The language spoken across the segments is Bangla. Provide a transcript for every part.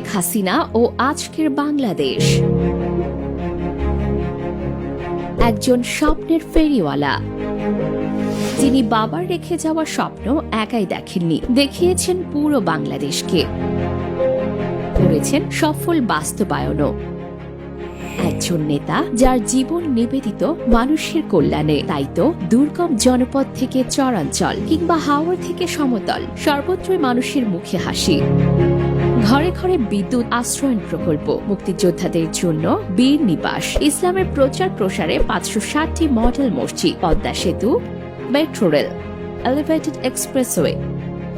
হাসিনা ও আজকের বাংলাদেশ। একজন স্বপ্নের ফেরিওয়ালা। যিনি বাবার রেখে যাওয়া স্বপ্ন একাই দেখেননি। দেখিয়েছেন পুরো বাংলাদেশকে। করেছেন সফল বাস্তবায়নও। একজন নেতা যার জীবন নিবেদিত মানুষের কল্যাণে। তাই তো দুর্গম জনপদ থেকে চরাঞ্চল কিংবা হাওড় থেকে সমতল সর্বত্রই মানুষের মুখে হাসি। ঘরে ঘরে বিদ্যুৎ আশ্রয়ণ প্রকল্প মুক্তিযোদ্ধাদের জন্য বীর নিবাস। ইসলামের প্রচার প্রসারে পাঁচশো ষাটটি মডেল মসজিদ, পদ্মা সেতু, metro rail, elevated expressway,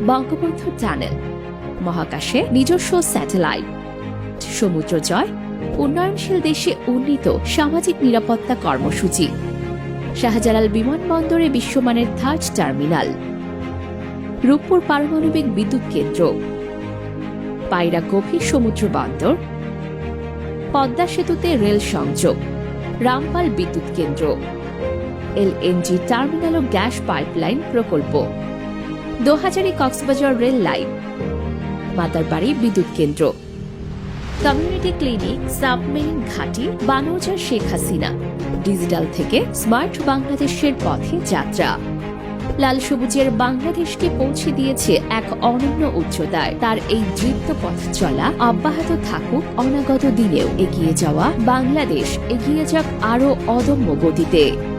Bangabandhu tunnel, মহাকাশে নিজস্ব স্যাটেলাইট সমুদ্র জয় উন্নয়নশীল দেশে উন্নীত সামাজিক নিরাপত্তা কর্মসূচি, শাহজালাল বিমানবন্দরে বিশ্বমানের থার্ড টার্মিনাল, রূপপুর পারমাণবিক বিদ্যুৎ কেন্দ্র। পায়রা গভীর সমুদ্র বন্দর, পদ্মা সেতুতে রেল সংযোগ, রামপাল বিদ্যুৎ কেন্দ্র, এলএনজি টার্মিনাল ও গ্যাস পাইপলাইন প্রকল্প, দোহাজারি কক্সবাজার রেল লাইন, মাতারবাড়ি বিদ্যুৎ কেন্দ্র, কমিউনিটি ক্লিনিক, সাবমেরিন ঘাটি বানৌজা শেখ হাসিনা, ডিজিটাল থেকে স্মার্ট বাংলাদেশের পথে যাত্রা। লাল সবুজের বাংলাদেশকে পৌঁছে দিয়েছে এক অনন্য উচ্চতায়। তার এই দৃপ্ত পথ চলা, অব্যাহত থাকুক অনাগত দিনেও এগিয়ে যাওয়া বাংলাদেশ এগিয়ে যাক আরও অদম্য গতিতে।